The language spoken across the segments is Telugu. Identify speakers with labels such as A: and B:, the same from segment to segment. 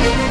A: Музика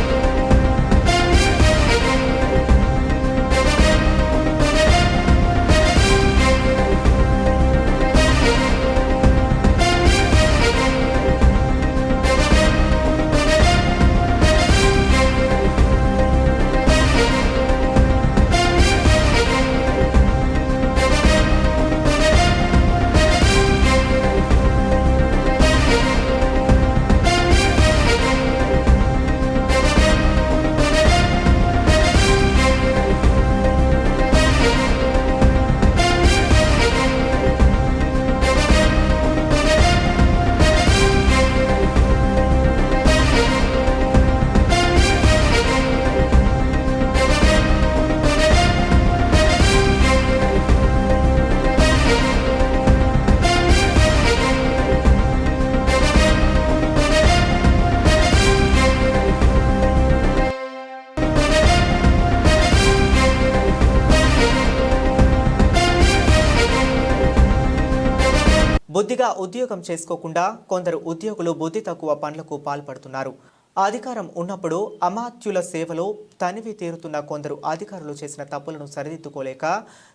A: బుద్ధిగా ఉద్యోగం చేసుకోకుండా కొందరు ఉద్యోగులు బుద్ధి తక్కువ పనులకు పాల్పడుతున్నారు. అధికారం ఉన్నప్పుడు అమాత్యుల సేవలో తనివి తీరుతున్న కొందరు అధికారులు చేసిన తప్పులను సరిదిద్దుకోలేక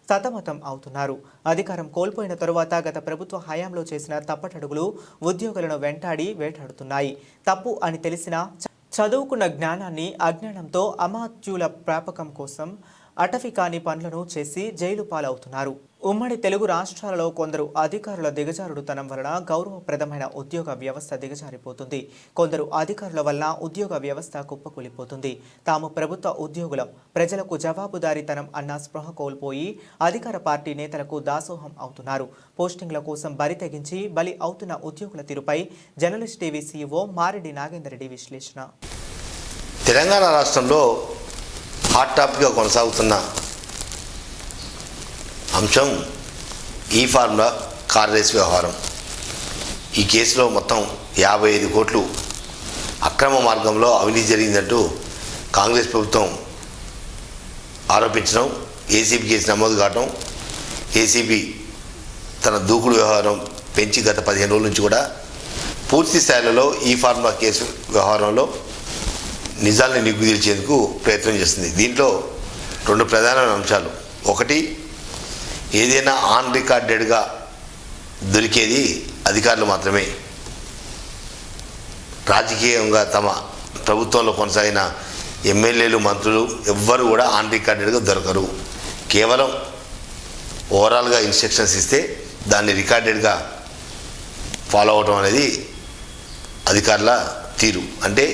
A: సతమతం అవుతున్నారు. అధికారం కోల్పోయిన తరువాత గత ప్రభుత్వ హయాంలో చేసిన తప్పటడుగులు ఉద్యోగులను వెంటాడి వేటాడుతున్నాయి. తప్పు అని తెలిసిన చదువుకున్న జ్ఞానాన్ని అజ్ఞానంతో అమాత్యుల ప్రాపకం కోసం అటవీ కాని పనులను చేసి జైలు పాలవుతున్నారు. ఉమ్మడి తెలుగు రాష్ట్రాలలో కొందరు అధికారుల దిగజారుడుతనం వలన గౌరవప్రదమైన ఉద్యోగ వ్యవస్థ దిగజారిపోతుంది. కొందరు అధికారుల వలన ఉద్యోగ వ్యవస్థ కుప్పకూలిపోతుంది. తాము ప్రభుత్వ ఉద్యోగులం ప్రజలకు జవాబుదారీతనం అన్న స్పృహ కోల్పోయి అధికార పార్టీ నేతలకు దాసోహం అవుతున్నారు. పోస్టింగ్ల కోసం బరి తెగించి బలి అవుతున్న ఉద్యోగుల తీరుపై journalist TV CEO Mareddy Nagendareddy విశ్లేషణ.
B: తెలంగాణ రాష్ట్రంలో హాట్ టాపిక్గా కొనసాగుతున్న అంశం ఈ ఫార్ములా కార్ రేస్ వ్యవహారం. ఈ కేసులో మొత్తం యాభై ఐదు కోట్లు అక్రమ మార్గంలో అవినీతి జరిగిందంటూ కాంగ్రెస్ ప్రభుత్వం ఆరోపించడం ఏసీబీ కేసు నమోదు కావడం ఏసీబీ తన దూకుడు వ్యవహారం పెంచి గత పదిహేను రోజుల నుంచి కూడా పూర్తి స్థాయిలో ఈ ఫార్ములా కేసు వ్యవహారంలో నిజాల్ని నిగ్గుదీల్చేందుకు ప్రయత్నం చేస్తుంది. దీంట్లో రెండు ప్రధానమైన అంశాలు. ఒకటి ఏదైనా ఆన్ రికార్డెడ్గా దొరికేది అధికారులు మాత్రమే. రాజకీయంగా తమ ప్రభుత్వంలో కొనసాగిన ఎమ్మెల్యేలు మంత్రులు ఎవ్వరు కూడా ఆన్ రికార్డెడ్గా దొరకరు. కేవలం ఓవరాల్గా ఇన్స్ట్రక్షన్స్ ఇస్తే దాన్ని రికార్డెడ్గా ఫాలో అవటం అనేది అధికారుల తీరు. అంటే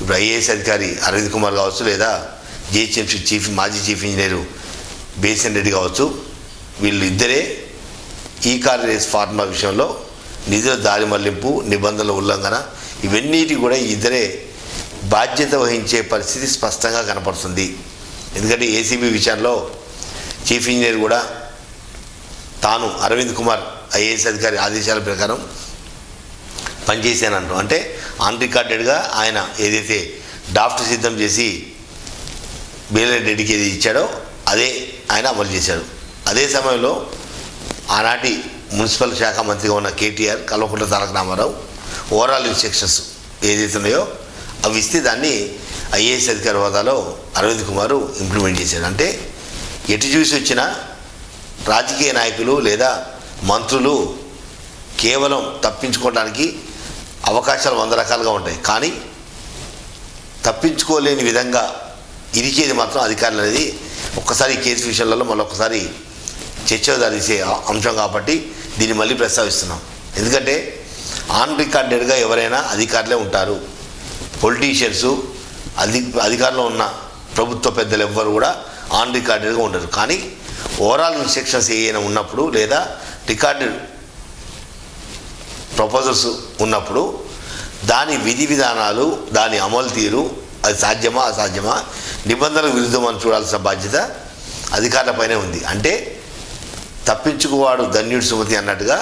B: ఇప్పుడు ఐఏఎస్ అధికారి అరవింద్ కుమార్ కావచ్చు లేదా జిహెచ్ఎంసీ చీఫ్ మాజీ చీఫ్ ఇంజనీరు బేసిన్ రెడ్డి కావచ్చు వీళ్ళు ఇద్దరే ఈ కార్యరేస్ ఫార్మా విషయంలో నిధుల దారి మళ్ళింపు నిబంధనల ఉల్లంఘన ఇవన్నీటి కూడా ఇద్దరే బాధ్యత వహించే పరిస్థితి స్పష్టంగా కనపడుతుంది. ఎందుకంటే ఏసీబీ విషయంలో చీఫ్ ఇంజనీర్ కూడా తాను అరవింద్ కుమార్ ఐఏఎస్ అధికారి ఆదేశాల ప్రకారం పనిచేశానంటాం అంటే ఆన్ రికార్డెడ్గా ఆయన ఏదైతే డ్రాఫ్ట్ సిద్ధం చేసి బేలెడ్ రెడ్డికి ఏది ఇచ్చాడో అదే ఆయన అమలు చేశాడు. అదే సమయంలో ఆనాటి మున్సిపల్ శాఖ మంత్రిగా ఉన్న KTR Kalvakuntla Taraka Ramarao overall instructions ఏదైతే ఉన్నాయో అవి ఇస్తే దాన్ని ఐఏఎస్ అధికారి హోదాలో అరవింద్ కుమారు ఇంప్లిమెంట్ చేశాడు. అంటే ఎటు చూసి వచ్చిన రాజకీయ నాయకులు లేదా మంత్రులు కేవలం తప్పించుకోవడానికి అవకాశాలు వంద రకాలుగా ఉంటాయి. కానీ తప్పించుకోలేని విధంగా ఇరికేది మాత్రం అధికారులు అనేది ఒక్కసారి కేసు విషయాలలో మళ్ళొకసారి చర్చ దారిసే అంశం కాబట్టి దీన్ని మళ్ళీ ప్రస్తావిస్తున్నాం. ఎందుకంటే ఆన్ రికార్డెడ్గా ఎవరైనా అధికారులే ఉంటారు. పొలిటీషియన్స్ అధి అధికారంలో ఉన్న ప్రభుత్వ పెద్దలు ఎవ్వరు కూడా ఆన్ రికార్డెడ్గా ఉండరు. కానీ ఓవరాల్ ఇన్స్ట్రక్షన్స్ ఏమైనా ఉన్నప్పుడు లేదా రికార్డెడ్ ప్రపోజల్స్ ఉన్నప్పుడు దాని విధి విధానాలు దాని అమలు తీరు అది సాధ్యమా అసాధ్యమా నిబంధనలకు విరుద్ధమని చూడాల్సిన బాధ్యత అధికారులపైనే ఉంది. అంటే తప్పించుకువాడు ధన్యుడు సుమతి అన్నట్టుగా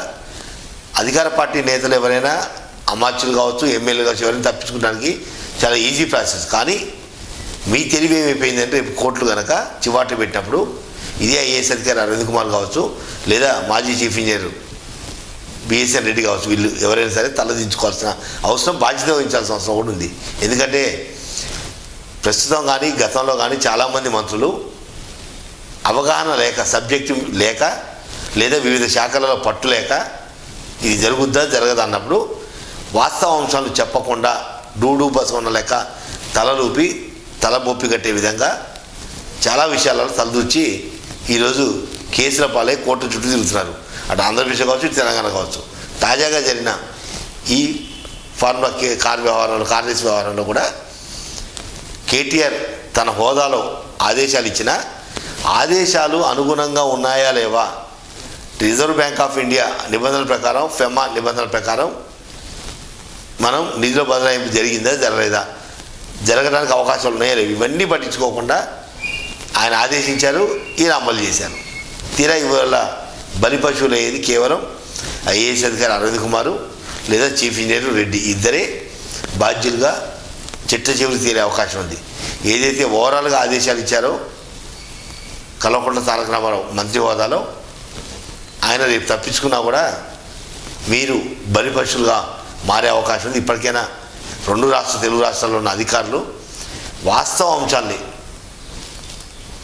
B: అధికార పార్టీ నేతలు ఎవరైనా అమాత్యులు కావచ్చు ఎమ్మెల్యేలు కావచ్చు ఎవరైనా తప్పించుకోవడానికి చాలా ఈజీ ప్రాసెస్ కానీ మీ తెలివి ఏమైపోయిందంటే రేపు కోర్టులు కనుక చివాట్లు పెట్టినప్పుడు ఇదే ఐఏఎస్ అధికారి అరవింద్ కుమార్ కావచ్చు లేదా మాజీ చీఫ్ ఇంజనీర్ బిఎస్ఎన్ రెడ్డి కావచ్చు వీళ్ళు ఎవరైనా సరే తలదించుకోవాల్సిన అవసరం బాధ్యత వహించాల్సిన అవసరం కూడా ఉంది. ఎందుకంటే ప్రస్తుతం కానీ గతంలో కానీ చాలామంది మంత్రులు అవగాహన లేక సబ్జెక్టు లేక లేదా వివిధ శాఖలలో పట్టు లేక ఇది జరుగుద్దా జరగదా అన్నప్పుడు వాస్తవ అంశాలు చెప్పకుండా డూడు బసవన్న లెక్క తలలూపి తలబొప్పి కట్టే విధంగా చాలా విషయాలను తలదూచి ఈరోజు కేసుల పాలై కోర్టు చుట్టూ తిరుగుతున్నారు. అటు ఆంధ్రప్రదేశ్ కావచ్చు ఇటు తెలంగాణ కావచ్చు. తాజాగా జరిగిన ఈ ఫార్మా కే కార్ వ్యవహారంలో కార్లెస్ వ్యవహారంలో కూడా కేటీఆర్ తన హోదాలో ఆదేశాలు ఇచ్చిన ఆదేశాలు అనుగుణంగా ఉన్నాయా లేవా రిజర్వ్ బ్యాంక్ ఆఫ్ ఇండియా నిబంధనల ప్రకారం ఫెమా నిబంధనల ప్రకారం మనం నిధుల బదలాయింపు జరిగిందా జరగలేదా? జరగడానికి అవకాశాలు ఉన్నాయా లేవు? ఇవన్నీ పట్టించుకోకుండా ఆయన ఆదేశించారు ఈయన అమలు చేశారు. తీరా ఇవాళ బలి పశువులు అయ్యేది కేవలం ఐఏఎస్ అధికారి అరవింద్ కుమారు లేదా చీఫ్ ఇంజనీర్ రెడ్డి ఇద్దరే బాధ్యులుగా చిట్ట చివరి తీరే అవకాశం ఉంది. ఏదైతే ఓవరాల్గా ఆదేశాలు ఇచ్చారో కల్వకుంట్ల తారక రామారావు మంత్రి హోదాలో ఆయన రేపు తప్పించుకున్నా కూడా మీరు బలిపశులుగా మారే అవకాశం ఉంది. ఇప్పటికైనా రెండు రాష్ట్ర తెలుగు రాష్ట్రాల్లో ఉన్న అధికారులు వాస్తవ అంశాల్ని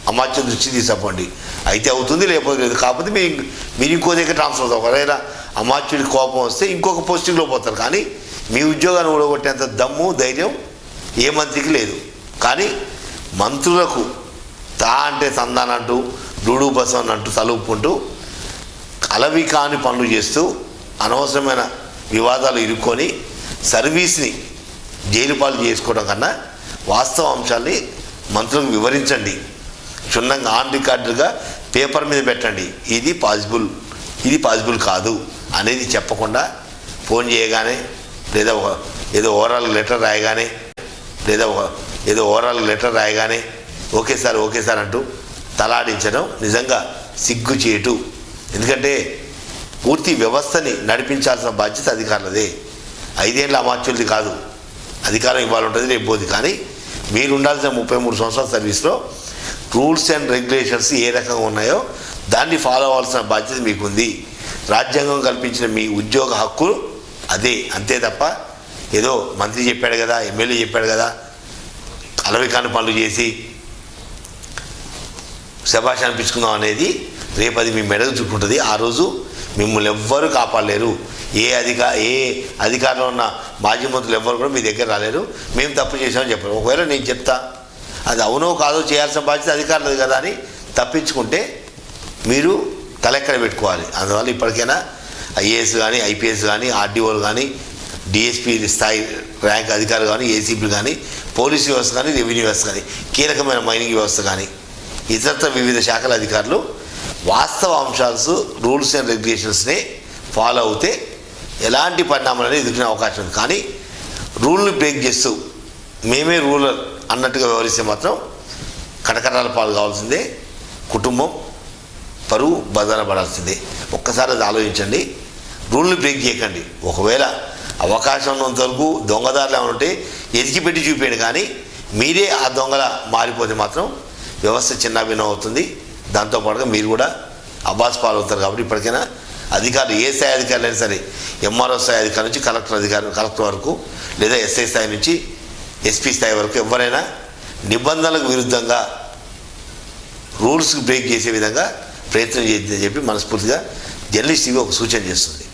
B: అమాత్యం దృష్టి తీసుకోండి. అయితే అవుతుంది లేకపోతే లేదు. కాకపోతే మీరు మీరు ఇంకో దగ్గర ట్రాన్స్ఫర్ అవుతారు. ఒకవేళ అమాత్యుడి కోపం వస్తే ఇంకొక పోస్టింగ్లో పోతారు. కానీ మీ ఉద్యోగాన్ని ఊడగొట్టేంత దమ్ము ధైర్యం ఏ మంత్రికి లేదు. కానీ మంత్రులకు తా అంటే తందానంటూ డూడు బసం అంటూ తలుపుకుంటూ అలవి కాని పనులు చేస్తూ అనవసరమైన వివాదాలు ఇరుక్కొని సర్వీస్ని జైలు పాలు చేసుకోవడం కన్నా వాస్తవ అంశాన్ని మంత్రులకు వివరించండి. క్షుణ్ణంగా ఆన్ రికార్డుగా పేపర్ మీద పెట్టండి. ఇది పాసిబుల్ ఇది పాసిబుల్ కాదు అనేది చెప్పకుండా ఫోన్ చేయగానే లేదా ఏదో ఓవరాల్ లెటర్ రాయగానే లేదా ఏదో ఓవరాల్ లెటర్ రాయగానే ఓకే సార్ ఓకే సార్ అంటూ తలాడించడం నిజంగా సిగ్గు చేయటు ఎందుకంటే పూర్తి వ్యవస్థని నడిపించాల్సిన బాధ్యత అధికారులదే. ఐదేళ్ళ అమాత్యులది కాదు. అధికారం ఇవ్వాలి ఉంటుంది రేపు పోదు. కానీ మీరు ఉండాల్సిన ముప్పై మూడు సంవత్సరాల సర్వీస్లో రూల్స్ అండ్ రెగ్యులేషన్స్ ఏ రకంగా ఉన్నాయో దాన్ని ఫాలో అవ్వాల్సిన బాధ్యత మీకుంది. రాజ్యాంగం కల్పించిన మీ ఉద్యోగ హక్కు అదే అంతే తప్ప ఏదో మంత్రి చెప్పాడు కదా ఎమ్మెల్యే చెప్పాడు కదా అలవికాని పనులు చేసి శభాష్ అనిపించుకుందాం అనేది రేపు అది మీ మెడలు చుట్టుకుంటుంది. ఆ రోజు మిమ్మల్ని ఎవ్వరూ కాపాడలేరు. ఏ అధికా ఏ అధికారంలో ఉన్న మాజీ మంత్రులు ఎవ్వరు కూడా మీ దగ్గర రాలేరు. మేము తప్పు చేసామని చెప్పారు. ఒకవేళ నేను చెప్తా అది అవునో కాదో చేయాల్సిన బాధ్యత అధికారులది కదా అని తప్పించుకుంటే మీరు తలెక్కడ పెట్టుకోవాలి. అందువల్ల ఇప్పటికైనా ఐఏఎస్ కానీ ఐపీఎస్ కానీ ఆర్డీఓలు కానీ డిఎస్పీ స్థాయి ర్యాంక్ అధికారులు కానీ ఏసీపీలు కానీ పోలీసు వ్యవస్థ కానీ రెవెన్యూ వ్యవస్థ కానీ కీలకమైన మైనింగ్ వ్యవస్థ కానీ ఇతరత్ర వివిధ శాఖల అధికారులు వాస్తవ అంశాలు రూల్స్ అండ్ రెగ్యులేషన్స్ని ఫాలో అవుతే ఎలాంటి పరిణామాలని ఎదుర్కొనే అవకాశం ఉంది. కానీ రూల్ని బ్రేక్ చేస్తూ మేమే రూలర్ అన్నట్టుగా వ్యవహరిస్తే మాత్రం కటకటాల పాలు కావాల్సిందే. కుటుంబం పరువు బదన పడాల్సిందే. ఒక్కసారి అది ఆలోచించండి. రూల్ని బ్రేక్ చేయకండి. ఒకవేళ అవకాశం ఉన్నంతవరకు దొంగదారులు ఏమైనా ఉంటే ఎదికి పెట్టి చూపేయండి కానీ మీరే ఆ దొంగల మారిపోతే మాత్రం వ్యవస్థ చిన్నాభిన్నం అవుతుంది. దాంతోపాటుగా మీరు కూడా అబ్బాస్ పాలవుతారు కాబట్టి ఇప్పటికైనా అధికారులు ఏ స్థాయి అధికారులు అయినా సరే ఎంఆర్ఓ స్థాయి అధికారి నుంచి కలెక్టర్ అధికారి కలెక్టర్ వరకు లేదా ఎస్ఐ స్థాయి నుంచి ఎస్పీ స్థాయి వరకు ఎవరైనా నిబంధనలకు విరుద్ధంగా రూల్స్కి బ్రేక్ చేసే విధంగా ప్రయత్నం చేద్దని చెప్పి మనస్ఫూర్తిగా జర్నలిస్ట్ ఒక సూచన చేస్తుంది.